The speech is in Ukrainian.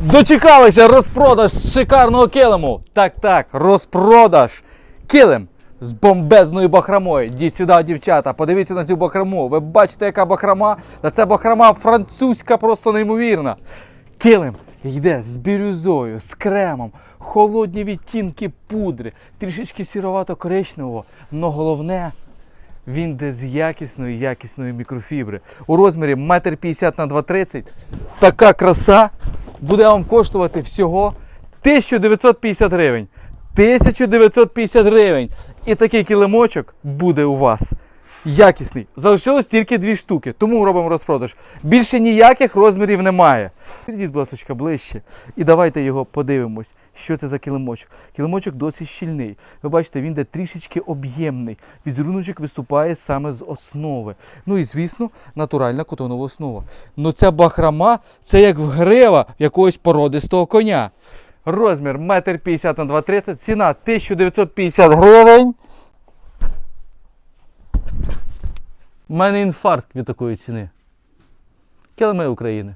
Дочекалися розпродаж шикарного килиму. Так, так, розпродаж. Килим з бомбезною бахромою. Йдіть сюди, дівчата, подивіться на цю бахрому. Ви бачите, яка бахрома? Та це бахрома французька, просто неймовірна. Килим йде з бірюзою, з кремом, холодні відтінки пудри, трішечки сіровато-коричневого. Но головне, він де з якісної, якісної мікрофібри. У розмірі 1,50 на 2,30. Така краса буде вам коштувати всього 1950 гривень. 1950 гривень. І такий килимочок буде у вас. Якісний. Залишилось тільки дві штуки, тому робимо розпродаж. Більше ніяких розмірів немає. Підійдіть, будь ласка, ближче. І давайте його подивимось, що це за килимочок. Килимочок досить щільний. Ви бачите, він де трішечки об'ємний. Візеруночок виступає саме з основи. Ну і звісно, натуральна котонова основа. Ну ця бахрама це як грива якогось породистого коня. Розмір 1,50 на 2,30, ціна 1950 гривень. У мене інфаркт від такої ціни. Килими України.